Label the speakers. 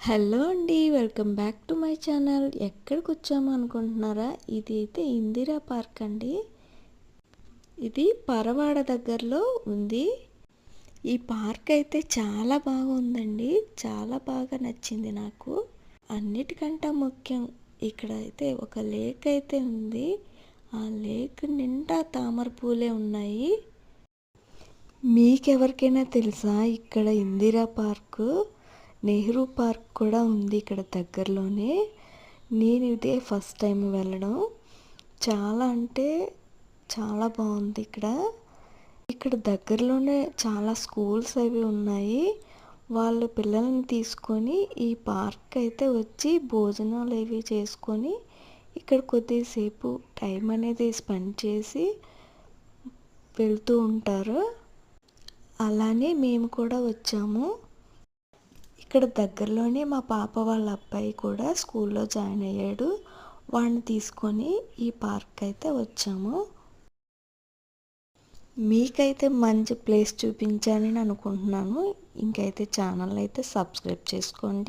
Speaker 1: Hello అండి welcome back to my channel. ఎక్కడికి వచ్చాము అనుకుంటున్నారా? ఇది అయితే ఇందిరా పార్క్ అండి. ఇది పరవాడ దగ్గరలో ఉంది. ఈ పార్క్ అయితే చాలా బాగుందండి. చాలా బాగా నచ్చింది నాకు. అన్నిటికంటే ముఖ్యం ఇక్కడ అయితే ఒక లేక్ అయితే ఉంది. ఆ లేక్ నిండా తామర పూలే ఉన్నాయి. మీకెవరికైనా తెలుసా ఇక్కడ ఇందిరా పార్కు? నెహ్రూ పార్క్ కూడా ఉంది ఇక్కడ దగ్గరలోనే. నేను ఇదే ఫస్ట్ టైం వెళ్ళడం. చాలా అంటే చాలా బాగుంది ఇక్కడ. ఇక్కడ దగ్గరలోనే చాలా స్కూల్స్ అవి ఉన్నాయి. వాళ్ళ పిల్లల్ని తీసుకొని ఈ పార్క్ అయితే వచ్చి భోజనాలు అవి చేసుకొని ఇక్కడ కొద్దిసేపు టైం అనేది స్పెండ్ చేసి వెళ్తూ ఉంటారు. అలానే మేము కూడా వచ్చాము. ఇక్కడ దగ్గరలోనే మా పాప వాళ్ళ అబ్బాయి కూడా స్కూల్లో జాయిన్ అయ్యాడు. వాడిని తీసుకొని ఈ పార్క్ అయితే వచ్చాము. మీకైతే మంచి ప్లేస్ చూపించానని అనుకుంటున్నాను. ఇంకైతే ఛానల్ అయితే సబ్స్క్రైబ్ చేసుకోండి.